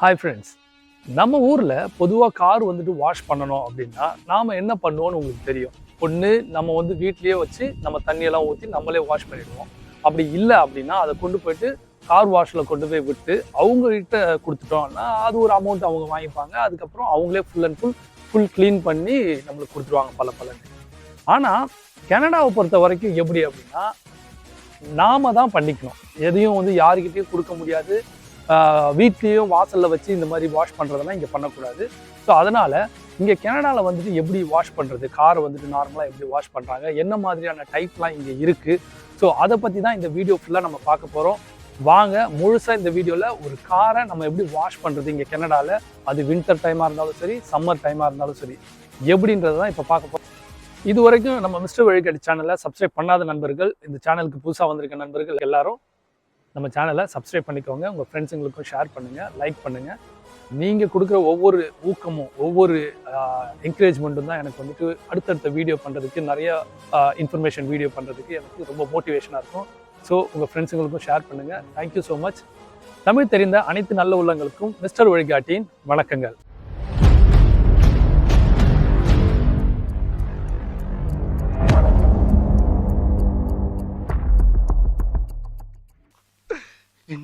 Hi friends நம்ம ஊரில் பொதுவாக கார் வந்துட்டு வாஷ் பண்ணணும் அப்படின்னா நாம் என்ன பண்ணுவோம்னு உங்களுக்கு தெரியும். ஒன்று நம்ம வந்து வீட்லேயே வச்சு நம்ம தண்ணியெல்லாம் ஊற்றி நம்மளே வாஷ் பண்ணிடுவோம். அப்படி இல்லை அப்படின்னா அதை கொண்டு போயிட்டு கார் வாஷில் கொண்டு போய் விட்டு அவங்ககிட்ட கொடுத்துட்டோம்னா அது ஒரு அமௌண்ட் அவங்க வாங்கிப்பாங்க. அதுக்கப்புறம் அவங்களே full and full full clean பண்ணி நம்மளுக்கு கொடுத்துருவாங்க பல பலன்னு ஆனால் கனடாவை பொறுத்த வரைக்கும் எப்படி அப்படின்னா நாம தான் பண்ணிக்கணும். எதையும் வந்து யாருக்கிட்டையும் கொடுக்க முடியாது. வீட்லேயும் வாசலில் வச்சு இந்த மாதிரி வாஷ் பண்ணுறதெல்லாம் இங்கே பண்ணக்கூடாது. ஸோ அதனால் இங்கே கனடாவில் வந்துட்டு எப்படி வாஷ் பண்ணுறது காரை வந்துட்டு நார்மலாக எப்படி வாஷ் பண்ணுறாங்க என்ன மாதிரியான டைப்லாம் இங்கே இருக்குது ஸோ அதை பற்றி தான் இந்த வீடியோ ஃபுல்லாக நம்ம பார்க்க போகிறோம் வாங்க முழுசாக இந்த வீடியோவில் ஒரு காரை நம்ம எப்படி வாஷ் பண்ணுறது இங்கே கனடாவில் அது வின்டர் டைமாக இருந்தாலும் சரி சம்மர் டைமாக இருந்தாலும் சரி எப்படின்றது தான் இப்போ பார்க்க போகிறோம் இது வரைக்கும் நம்ம மிஸ்டர் வழிகாட்டி சேனலை சப்ஸ்கிரைப் பண்ணாத நண்பர்கள் இந்த சேனலுக்கு புதுசாக வந்திருக்க நண்பர்கள் எல்லாரும் நம்ம சேனலை சப்ஸ்கிரைப் பண்ணிக்கோங்க. உங்கள் ஃப்ரெண்ட்ஸுங்களுக்கும் ஷேர் பண்ணுங்கள் லைக் பண்ணுங்கள் நீங்கள் கொடுக்குற ஒவ்வொரு ஊக்கமும் ஒவ்வொரு என்கரேஜ்மெண்ட்டும் தான் எனக்கு வந்துட்டு அடுத்தடுத்த வீடியோ பண்ணுறதுக்கு நிறைய இன்ஃபர்மேஷன் வீடியோ பண்ணுறதுக்கு எனக்கு ரொம்ப மோட்டிவேஷனாக இருக்கும். ஸோ உங்கள் ஃப்ரெண்ட்ஸுங்களுக்கும் ஷேர் பண்ணுங்கள் thank you so much Tamil தெரிந்த அனைத்து நல்ல உள்ளங்களுக்கும் மிஸ்டர் வழிகாட்டியின் வணக்கங்கள்.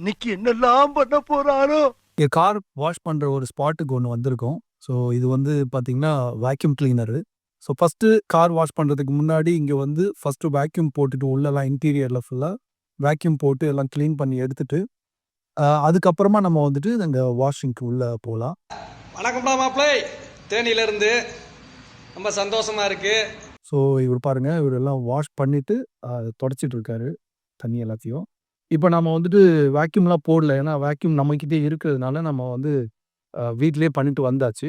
இன்னைக்கு என்னெல்லாம் பண்ண போறாரோ இங்கே கார் வாஷ் பண்ணுற ஒரு ஸ்பாட்டுக்கு ஒன்று வந்திருக்கோம். ஸோ இது வந்து பார்த்தீங்கன்னா vacuum cleaner so first car wash பண்ணுறதுக்கு முன்னாடி இங்கே வந்து ஃபஸ்ட்டு வேக்யூம் போட்டுட்டு உள்ளெல்லாம் இன்டீரியரில் ஃபுல்லாக வேக்யூம் போட்டு எல்லாம் க்ளீன் பண்ணி எடுத்துட்டு அதுக்கப்புறமா நம்ம வந்துட்டு அங்கே வாஷிங்க்கு உள்ளே போகலாம் வணக்கம்டா மாப்பிள்ளை தேனியிலேருந்து ரொம்ப சந்தோஷமா இருக்கு. ஸோ இவர் பாருங்க இவர் எல்லாம் வாஷ் பண்ணிட்டு தொடச்சிட்டு இருக்காரு. தண்ணி எல்லாத்தையும். இப்போ நம்ம வந்துட்டு வேக்யூம்லாம் போடல. ஏன்னா வேக்யூம் நம்மக்கிட்டே இருக்கிறதுனால நம்ம வந்து அஹ், வீட்டிலேயே பண்ணிட்டு வந்தாச்சு.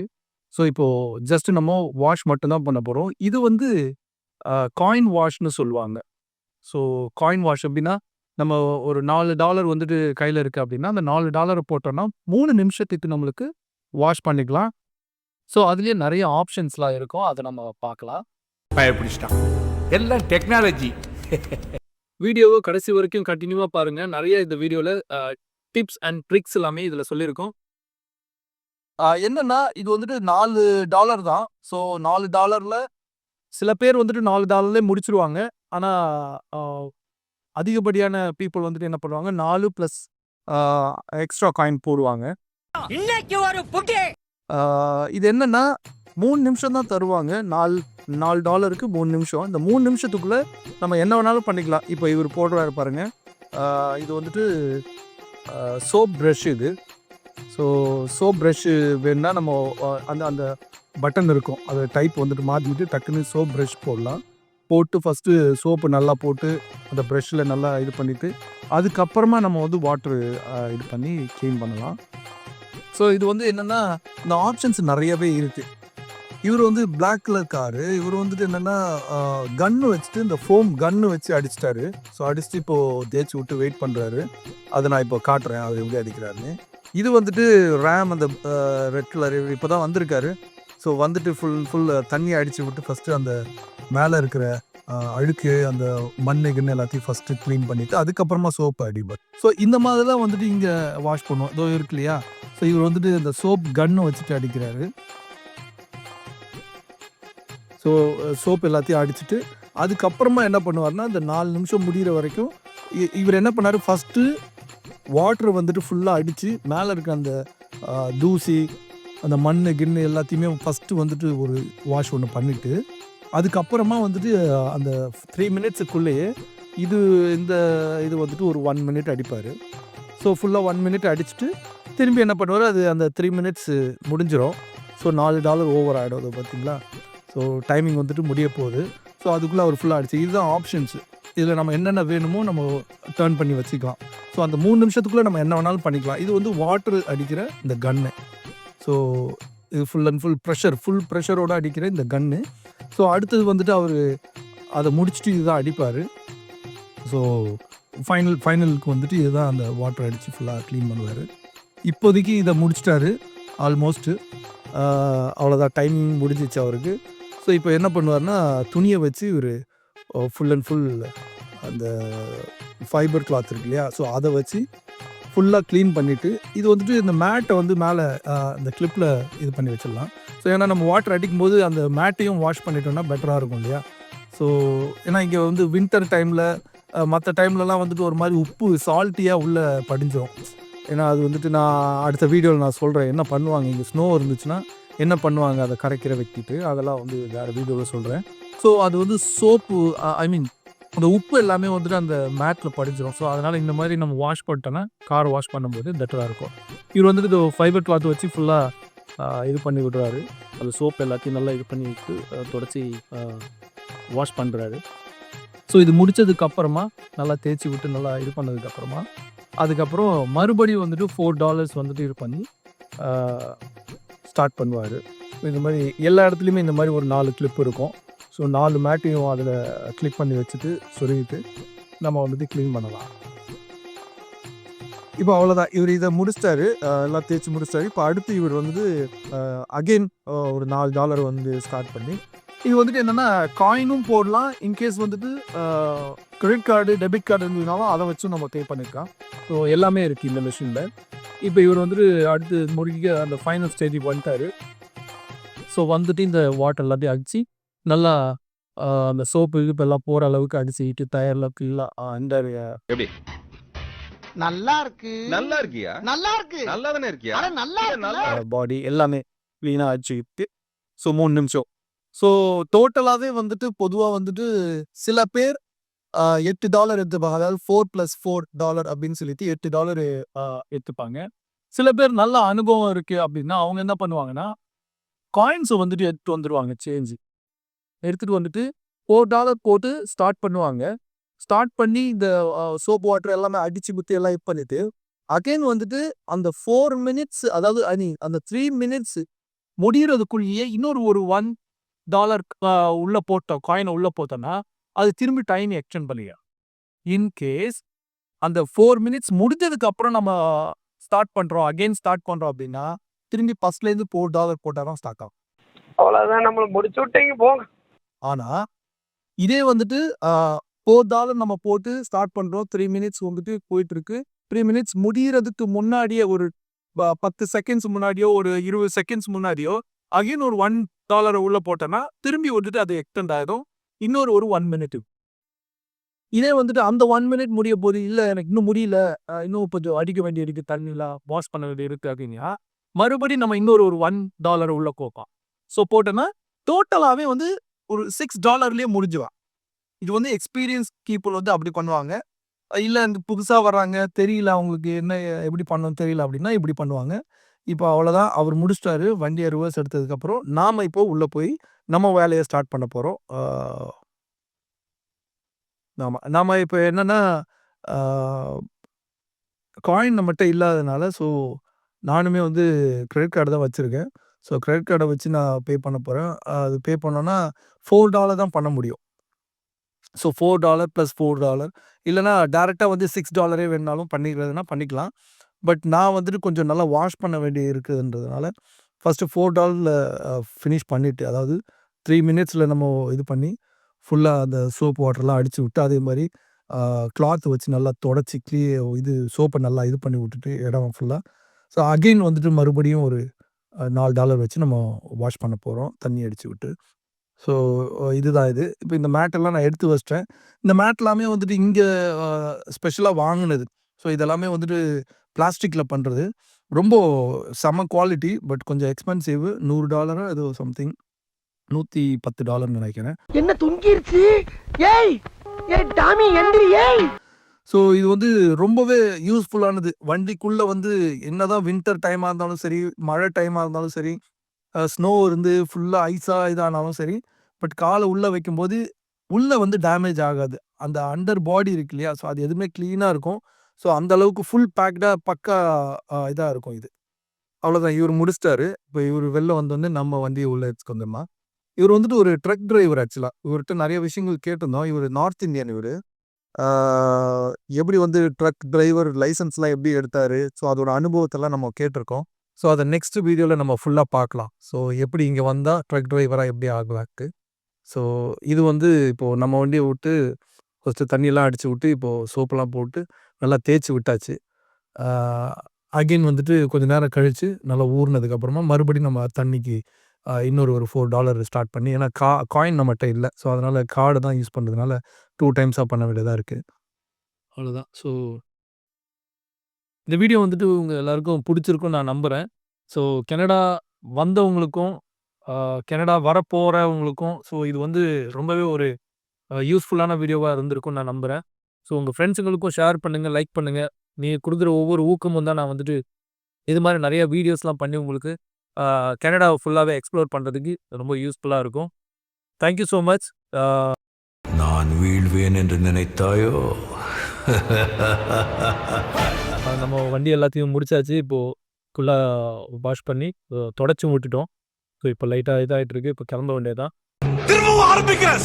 ஸோ இப்போது ஜஸ்ட் நம்ம வாஷ் மட்டும்தான் பண்ண போகிறோம் இது வந்து காயின் வாஷ்னு சொல்லுவாங்க. ஸோ காயின் வாஷ் அப்படின்னா நம்ம ஒரு நாலு டாலர் வந்துட்டு கையில் இருக்குது அப்படின்னா அந்த நாலு டாலரை போட்டோம்னா மூணு நிமிஷத்துக்கு நம்மளுக்கு வாஷ் பண்ணிக்கலாம். ஸோ அதுலேயே நிறைய ஆப்ஷன்ஸ்லாம் இருக்கும். அதை நம்ம பார்க்கலாம். பயப்பிடிச்சிட்டான். எல்லாம் டெக்னாலஜி வீடியோவை கடைசி வரைக்கும் கண்டினியூவாக பாருங்க. நிறைய இந்த வீடியோவில் டிப்ஸ் அண்ட் ட்ரிக்ஸ் எல்லாமே இதில் சொல்லியிருக்கோம். என்னன்னா இது வந்துட்டு நாலு டாலர் தான். ஸோ நாலு டாலரில் சில பேர் வந்துட்டு நாலு டாலர்லேயே முடிச்சிருவாங்க. ஆனால் அதிகப்படியான பீப்புள் வந்துட்டு என்ன பண்ணுவாங்க? நாலு ப்ளஸ் எக்ஸ்ட்ரா காயின் போடுவாங்க. இது என்னன்னா மூணு நிமிஷம் தான் தருவாங்க. நாலு நாலு டாலருக்கு மூணு நிமிஷம். இந்த மூணு நிமிஷத்துக்குள்ள நம்ம என்ன வேணாலும் பண்ணிக்கலாம். இப்போ இவர் போடுறாரு பாருங்க. இது வந்துட்டு சோப் ப்ரஷ் இது. ஸோ சோப் ப்ரஷ்ஷு வேணும்னா நம்ம அந்த அந்த பட்டன் இருக்கும். அதை டைப் வந்துட்டு மாற்றிட்டு டக்குன்னு சோப் ப்ரஷ் போடலாம். போட்டு ஃபஸ்ட்டு சோப்பு நல்லா போட்டு அந்த ப்ரஷ்ஷில் நல்லா இது பண்ணிவிட்டு அதுக்கப்புறமா நம்ம வந்து வாட்ரு இது பண்ணி க்ளீன் பண்ணலாம். ஸோ இது வந்து என்னென்னா இந்த ஆப்ஷன்ஸ் நிறையவே இருக்குது இவர் வந்து Black கலர் காரு இவர் வந்துட்டு என்னென்னா கன்னு வச்சுட்டு இந்த ஃபோம் கன்னு வச்சு அடிச்சிட்டாரு. ஸோ அடிச்சுட்டு இப்போது தேய்ச்சி விட்டு வெயிட் பண்ணுறாரு அதை நான் இப்போ காட்டுறேன். அவர் எப்படி அடிக்கிறாருன்னு. இது வந்துட்டு ரேம் அந்த ரெட் கலர் இப்போ தான் வந்திருக்காரு. ஸோ வந்துட்டு ஃபுல் ஃபுல் தண்ணி அடித்து விட்டு ஃபஸ்ட்டு அந்த மேலே இருக்கிற அழுக்கு அந்த மண்ணுக்குன்னு எல்லாத்தையும் ஃபஸ்ட்டு க்ளீன் பண்ணிவிட்டு அதுக்கப்புறமா சோப்பு அடிப்பார் ஸோ இந்த மாதிரிலாம் வந்துட்டு இங்கே வாஷ் பண்ணுவோம். இதோ இருக்கு இல்லையா? ஸோ இவர் வந்துட்டு இந்த சோப் கன்னு வச்சுட்டு அடிக்கிறாரு. ஸோ சோப் எல்லாத்தையும் அடிச்சுட்டு அதுக்கப்புறமா என்ன பண்ணுவார்னா அந்த நாலு நிமிஷம் முடிகிற வரைக்கும் இ- இவர் என்ன பண்ணார் ஃபஸ்ட்டு வாட்டர் வந்துட்டு ஃபுல்லாக அடித்து மேலே இருக்க அந்த தூசி அந்த மண் கிண்ணு எல்லாத்தையுமே ஃபஸ்ட்டு வந்துட்டு ஒரு வாஷ் ஒன்று பண்ணிவிட்டு அதுக்கப்புறமா வந்துட்டு அந்த த்ரீ மினிட்ஸுக்குள்ளேயே இது இந்த இது வந்துட்டு ஒரு ஒன் மினிட் அடிப்பார். ஸோ ஃபுல்லாக ஒன் மினிட் அடிச்சுட்டு திரும்பி என்ன பண்ணுவார் அது அந்த த்ரீ மினிட்ஸ் முடிஞ்சிடும் ஸோ நாலு டாலர் ஓவர் ஆகிடும் அது பார்த்தீங்களா ஸோ டைமிங் வந்துட்டு முடிய போகுது. ஸோ அதுக்குள்ளே அவர் ஃபுல்லாக அடிச்சு இதுதான் ஆப்ஷன்ஸ் இதில் நம்ம என்னென்ன வேணுமோ நம்ம டேர்ன் பண்ணி வச்சுக்கலாம். ஸோ அந்த மூணு நிமிஷத்துக்குள்ளே நம்ம என்ன வேணாலும் பண்ணிக்கலாம். இது வந்து வாட்டர் அடிக்கிற இந்த கன்னு ஸோ இது full and full pressure full ப்ரெஷரோடு அடிக்கிற இந்த கன்னு ஸோ அடுத்தது வந்துட்டு அவர் அதை முடிச்சுட்டு இதுதான் அடிப்பார். ஸோ ஃபைனல் ஃபைனலுக்கு வந்துட்டு இதுதான் அந்த வாட்டர் அடித்து ஃபுல்லாக க்ளீன் பண்ணுவார். இப்போதைக்கு இதை முடிச்சிட்டாரு ஆல்மோஸ்ட்டு அவ்வளோதான் டைமிங் முடிஞ்சிச்சு அவருக்கு. ஸோ இப்போ என்ன பண்ணுவார்னா துணியை வச்சு இவர் ஃபுல் அண்ட் ஃபுல் அந்த ஃபைபர் கிளாத் இருக்கு இல்லையா? ஸோ அதை வச்சு ஃபுல்லாக க்ளீன் பண்ணிவிட்டு இது வந்துட்டு இந்த மேட்டை வந்து மேலே அந்த கிளிப்பில் இது பண்ணி வச்சிடலாம். ஸோ ஏன்னா நம்ம வாட்டர் அடிக்கும் போது அந்த மேட்டையும் வாஷ் பண்ணிட்டோம்னா பெட்டராக இருக்கும் இல்லையா? ஸோ ஏன்னா இங்கே வந்து வின்டர் டைமில் மற்ற டைம்லலாம் வந்துட்டு ஒரு மாதிரி உப்பு சால்ட்டியாக உள்ளே படிஞ்சிடும் ஏன்னா அது வந்துட்டு நான் அடுத்த வீடியோவில் நான் சொல்கிறேன் என்ன பண்ணுவாங்க? இங்கே ஸ்னோ இருந்துச்சுன்னா என்ன பண்ணுவாங்க? அதை கரைக்கிற வைக்கிட்டு அதெல்லாம் வந்து வேறு வீடியோவில் சொல்கிறேன் ஸோ அது வந்து சோப்பு ஐ மீன் அந்த உப்பு எல்லாமே வந்துட்டு அந்த மேட்டில் படிஞ்சிரும். ஸோ அதனால் இந்த மாதிரி நம்ம வாஷ் பண்ணிட்டோன்னா கார் வாஷ் பண்ணும்போது பெட்டராக இருக்கும். இவர் வந்துட்டு இது ஃபைபர் கிளாத் வச்சு ஃபுல்லாக இது பண்ணி விடுறாரு. அந்த சோப் எல்லாத்தையும் நல்லா இது பண்ணி விட்டு தொடச்சி வாஷ் பண்ணுறாரு ஸோ இது முடிச்சதுக்கு அப்புறமா நல்லா தேய்ச்சி விட்டு நல்லா இது பண்ணதுக்கு அப்புறமா அதுக்கப்புறம் மறுபடியும் வந்துட்டு ஃபோர் டாலர்ஸ் வந்துட்டு இது பண்ணி ஸ்டார்ட் பண்ணுவார். இந்த மாதிரி எல்லா இடத்துலையுமே இந்த மாதிரி ஒரு நாலு கிளிப் இருக்கும். ஸோ நாலு மேட்டையும் அதில் கிளிக் பண்ணி வச்சுட்டு சொருகிட்டு நம்ம வந்துட்டு க்ளீன் பண்ணலாம். இப்போ அவ்வளோதான் இவர் இதை முடிச்சிட்டாரு. எல்லாம் தேய்ச்சி முடிச்சிட்டாரு. இப்போ அடுத்து இவர் வந்து அகெயின் ஒரு நாலு டாலர் வந்து ஸ்டார்ட் பண்ணி இது வந்துட்டு என்னென்னா காயினும் போடலாம். இன்கேஸ் வந்துட்டு கிரெடிட் கார்டு டெபிட் கார்டு இருந்ததுனாலும் அதை வச்சும் நம்ம பே பண்ணியிருக்கோம் ஸோ எல்லாமே இருக்குது இந்த மிஷினில் இப்போ இவர் வந்துட்டு அடுத்து முடிக்க அந்த ஃபைனல் ஸ்டேஜுக்கு வந்துட்டாரு. ஸோ வந்துட்டு இந்த வாட்டர் எல்லாத்தையும் அடித்து நல்லா அந்த சோப்பு இது எல்லாம் போகிற அளவுக்கு அடிச்சுக்கிட்டு டயரில் ஃபுல்லாக இந்த நல்லா இருக்கு. நல்லா இருக்கியா? நல்லா இருக்கு. நல்லா தானே இருக்கியா? அட நல்லா நல்லா பாடி எல்லாமே க்ளீனாக அடிச்சுக்கிட்டு ஸோ மூணு நிமிஷம். ஸோ டோட்டலாகவே வந்துட்டு பொதுவாக வந்துட்டு சில பேர் எட்டு டாலர் எடுத்துப்பாங்க. அதாவது ஃபோர் பிளஸ் ஃபோர் டாலர் அப்படின்னு சொல்லிட்டு எட்டு டாலர் எடுத்துப்பாங்க. சில பேர் நல்ல அனுபவம் இருக்கு அப்படின்னா அவங்க என்ன பண்ணுவாங்கன்னா காயின்ஸை வந்துட்டு எடுத்துட்டு வந்துடுவாங்க சேஞ்சு எடுத்துட்டு வந்துட்டு ஃபோர் டாலர் போட்டு ஸ்டார்ட் பண்ணுவாங்க. ஸ்டார்ட் பண்ணி இந்த சோப் வாட்டர் எல்லாமே அடிச்சு குத்தி எல்லாம் இது பண்ணிட்டு அகைன் வந்துட்டு அந்த ஃபோர் மினிட்ஸ் அதாவது ஐ மீன் அந்த த்ரீ மினிட்ஸ் முடிகிறதுக்குள்ளேயே இன்னொரு ஒரு ஒன் டாலர் உள்ள போட்டோம் காயினை உள்ள போட்டோம்னா அது திரும்பி டைம் எக்ஸ்டெண்ட் பண்ணியா இன்கேஸ் அந்த ஃபோர் மினிட்ஸ் முடிஞ்சதுக்கு அப்புறம் நம்ம ஸ்டார்ட் பண்றோம் அகைன் ஸ்டார்ட் பண்றோம் அப்படின்னா திரும்பி ஃபர்ஸ்ட்லேருந்து ஃபோர் டாலர் போட்டால் தான் ஸ்டார்ட் ஆகும். அவ்வளவுதான் நம்மள முடிச்சு விட்டீங்க போங்க. ஆனா இதே வந்துட்டு ஃபோர் டாலர் நம்ம போட்டு ஸ்டார்ட் பண்றோம் த்ரீ மினிட்ஸ் வந்துட்டு போயிட்டு இருக்கு த்ரீ மினிட்ஸ் முடியறதுக்கு முன்னாடியே ஒரு பத்து செகண்ட்ஸ் முன்னாடியோ ஒரு இருபது செகண்ட்ஸ் முன்னாடியோ அகைன் ஒரு ஒன் டாலரை உள்ள போட்டோன்னா திரும்பி வந்துட்டு அது எக்ஸ்டெண்ட் ஆயிடும். இன்னொரு ஒரு ஒன் மினிட் இதே வந்துட்டு அந்த ஒன் மினிட் முடிய போது இல்லை எனக்கு இன்னும் முடியல. இன்னும் கொஞ்சம் அடிக்க வேண்டிய இருக்கு தண்ணிலாம் வாஷ் பண்ண வேண்டிய இருக்கு அப்படின்னா மறுபடியும் நம்ம இன்னொரு ஒரு ஒன் டாலர் உள்ள கோப்போம் ஸோ போட்டோன்னா டோட்டலாகவே வந்து ஒரு சிக்ஸ் டாலர்லேயே முடிஞ்சுவான் இது வந்து எக்ஸ்பீரியன்ஸ் பீப்புள் வந்து அப்படி பண்ணுவாங்க. இல்லை இந்த புதுசாக வர்றாங்க தெரியல அவங்களுக்கு என்ன எப்படி பண்ணணும் தெரியல அப்படின்னா இப்படி பண்ணுவாங்க. இப்போ அவ்வளோதான். அவர் முடிச்சிட்டாரு. வண்டியை ரிவர்ஸ் எடுத்ததுக்கப்புறம் நாம் இப்போ உள்ளே போய் நம்ம வேலையை ஸ்டார்ட் பண்ண போகிறோம் ஆமாம் நாம் இப்போ என்னென்னா காயின் நம்மகிட்ட இல்லாதனால ஸோ நானுமே வந்து கிரெடிட் கார்டு தான் வச்சுருக்கேன். ஸோ கிரெடிட் கார்டை வச்சு நான் பே பண்ண போகிறேன் அது பே பண்ணோன்னா ஃபோர் டாலர் தான் பண்ண முடியும். So four dollar plus four dollar இல்லைனா டேரெக்டாக வந்து சிக்ஸ் டாலரே வேணாலும் பண்ணிக்கிறதுனா பண்ணிக்கலாம். பட் நான் வந்துட்டு கொஞ்சம் நல்லா வாஷ் பண்ண வேண்டி இருக்குதுன்றதுனால ஃபஸ்ட்டு ஃபோர் டாலரில் ஃபினிஷ் பண்ணிவிட்டு அதாவது த்ரீ மினிட்ஸில் நம்ம இது பண்ணி ஃபுல்லாக அந்த சோப் வாட்டர்லாம் அடித்து விட்டு அதே மாதிரி கிளாத் வச்சு நல்லா தொடச்சி க்ளீ இது சோப்பை நல்லா இது பண்ணி விட்டுட்டு இடம் ஃபுல்லாக ஸோ அகெயின் வந்துட்டு மறுபடியும் ஒரு நாலு டாலர் வச்சு நம்ம வாஷ் பண்ண போகிறோம் தண்ணி அடித்து விட்டு. ஸோ இதுதான் இது. இப்போ இந்த மேட்டெல்லாம் நான் எடுத்து வச்சிட்டேன். இந்த மேட் எல்லாமே வந்துட்டு இங்கே ஸ்பெஷலாக வாங்கினது. ஸோ இதெல்லாமே வந்துட்டு பிளாஸ்டிக்கில் பண்ணுறது ரொம்ப செம குவாலிட்டி பட் கொஞ்சம் எக்ஸ்பென்சிவ். நூறு டாலரோ ஏதோ சம்திங். நூற்றி பத்து டாலர்னு நினைக்கிறேன். என்ன துங்கிருச்சு? ஏய்! ஏய் டாமி எந்திரி ஏய்! ஸோ இது வந்து ரொம்பவே யூஸ்ஃபுல்லானது. வண்டிக்குள்ளே வந்து என்னதான் வின்டர் டைமாக இருந்தாலும் சரி மழை டைமாக இருந்தாலும் சரி ஸ்னோ இருந்து ஃபுல்லாக ஐஸாக இதானாலும் சரி பட் காலை உள்ளே வைக்கும்போது உள்ளே வந்து டேமேஜ் ஆகாது. அந்த அண்டர் பாடி இருக்கு இல்லையா? ஸோ அது எதுவுமே க்ளீனாக இருக்கும். ஸோ அந்த அளவுக்கு ஃபுல் பேக்டாக பக்கா இதாக இருக்கும் இது. அவ்வளோதான் இவர் முடிச்சிட்டாரு. இப்போ இவர் வெளில வந்தோடனே நம்ம வண்டியை உள்ளே எடுத்துக்கு இவர் வந்துட்டு ஒரு ட்ரக் டிரைவர் ஆக்சுவலாக இவர்கிட்ட நிறைய விஷயங்கள் கேட்டிருந்தோம். இவர் நார்த் இந்தியன் இவர். எப்படி வந்து ட்ரக் டிரைவர் லைசன்ஸ்லாம் எப்படி எடுத்தார்? ஸோ அதோட அனுபவத்தெல்லாம் நம்ம கேட்டிருக்கோம். ஸோ அதை நெக்ஸ்ட் வீடியோவில் நம்ம ஃபுல்லாக பார்க்கலாம். ஸோ எப்படி இங்கே வந்தால் ட்ரக் டிரைவராக எப்படி ஆகலாக்கு ஸோ இது வந்து இப்போது நம்ம வண்டியை விட்டு ஃபஸ்ட்டு தண்ணியெல்லாம் அடித்து விட்டு இப்போது சோப்பெல்லாம் போட்டு நல்லா தேய்ச்சி விட்டாச்சு. அகைன் வந்துட்டு கொஞ்சம் நேரம் கழித்து நல்லா ஊறினதுக்கப்புறமா மறுபடியும் நம்ம தண்ணிக்கு இன்னொரு ஒரு ஃபோர் டாலர் ஸ்டார்ட் பண்ணி ஏன்னா கா காயின் நம்மகிட்ட இல்லை. ஸோ அதனால் கார்டு தான் யூஸ் பண்ணுறதுனால டூ டைம்ஸாக பண்ண வேண்டியதாக இருக்குது அவ்வளோதான் ஸோ இந்த வீடியோ வந்துட்டு உங்கள் எல்லாருக்கும் பிடிச்சிருக்கும் நான் நம்புகிறேன் ஸோ கனடா வந்தவங்களுக்கும் கனடா வரப்போகிறவங்களுக்கும் ஸோ இது வந்து ரொம்பவே ஒரு யூஸ்ஃபுல்லான வீடியோவாக இருந்திருக்கும்னு நான் நம்புகிறேன் ஸோ உங்கள் ஃப்ரெண்ட்ஸுங்களுக்கும் ஷேர் பண்ணுங்கள் லைக் பண்ணுங்கள் நீங்கள் கொடுக்குற ஒவ்வொரு ஊக்கமும் தான் நான் வந்துட்டு இது மாதிரி நிறைய வீடியோஸ்லாம் பண்ணி உங்களுக்கு கனடாவை ஃபுல்லாகவே எக்ஸ்ப்ளோர் பண்ணுறதுக்கு ரொம்ப யூஸ்ஃபுல்லாக இருக்கும். தேங்க்யூ ஸோ மச் நான் வீழ்வேன் என்று நினைத்தாயோ? நம்ம வண்டி எல்லாத்தையும் முடிச்சாச்சு. இப்போது ஃபுல்லாக வாஷ் பண்ணி தொடச்சி விட்டுட்டோம் ஸோ இப்போ லைட்டாக இதாகிட்டு இருக்கு. இப்போ கிளம்ப வேண்டியதான் திரும்பவும் ஆரம்பிக்கிறேன்.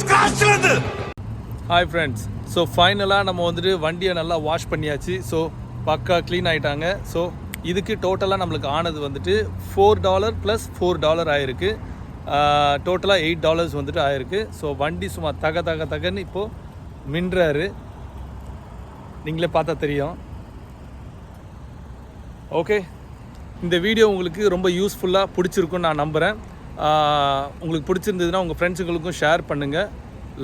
ஹாய் ஃப்ரெண்ட்ஸ் ஸோ ஃபைனலாக நம்ம வந்துட்டு வண்டியை நல்லா வாஷ் பண்ணியாச்சு. ஸோ பக்கா க்ளீன் ஆகிட்டாங்க ஸோ இதுக்கு டோட்டலாக நம்மளுக்கு ஆனது வந்துட்டு four dollar plus four dollar ஆயிருக்கு. டோட்டலாக எயிட் டாலர்ஸ் வந்துட்டு ஆயிருக்கு. ஸோ வண்டி சும்மா தக தக தகன்னு இப்போது மின்றாரு. நீங்களே பார்த்தா தெரியும். ஓகே இந்த வீடியோ உங்களுக்கு ரொம்ப யூஸ்ஃபுல்லாக பிடிச்சிருக்குன்னு நான் நம்புகிறேன் உங்களுக்கு பிடிச்சிருந்ததுன்னா உங்கள் ஃப்ரெண்ட்ஸுங்களுக்கும் ஷேர் பண்ணுங்கள்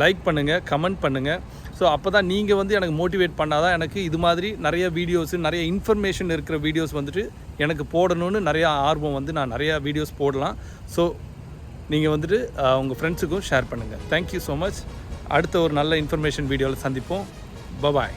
லைக் பண்ணுங்கள் கமெண்ட் பண்ணுங்கள் ஸோ அப்போ தான் நீங்கள் வந்து எனக்கு மோட்டிவேட் பண்ணாதான் எனக்கு இது மாதிரி நிறைய வீடியோஸ் நிறைய இன்ஃபர்மேஷன் இருக்கிற வீடியோஸ் வந்துட்டு எனக்கு போடணும்னு நிறையா ஆர்வம் வந்து நான் நிறையா வீடியோஸ் போடலாம். ஸோ நீங்கள் வந்துட்டு உங்கள் ஃப்ரெண்ட்ஸுக்கும் ஷேர் பண்ணுங்கள் தேங்க்யூ ஸோ மச் அடுத்த ஒரு நல்ல இன்ஃபர்மேஷன் வீடியோவில் சந்திப்போம். பபாய்